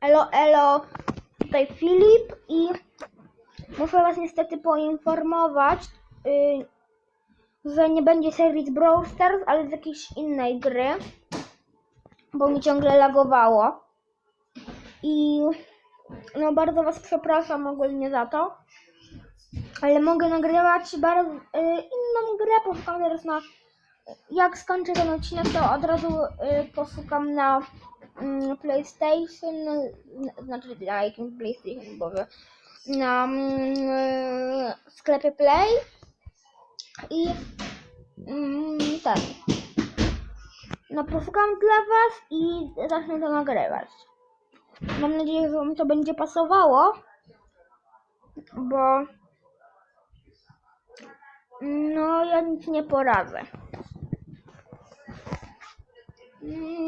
Elo, elo, tutaj Filip i muszę Was niestety poinformować, y, że nie będzie serii z Brawl Stars, ale z jakiejś innej gry, bo mi ciągle lagowało. I no bardzo Was przepraszam ogólnie za to, ale mogę nagrywać bardzo y, inną grę, poszukam teraz na jak skończę ten odcinek, to od razu y, poszukam na PlayStation, n- znaczy na jakim PlayStation, Boże, na mm, y, sklepie Play i mm, tak. No poszukam dla Was i zacznę to nagrywać. Mam nadzieję, że Wam to będzie pasowało, bo no ja nic nie poradzę. Mm,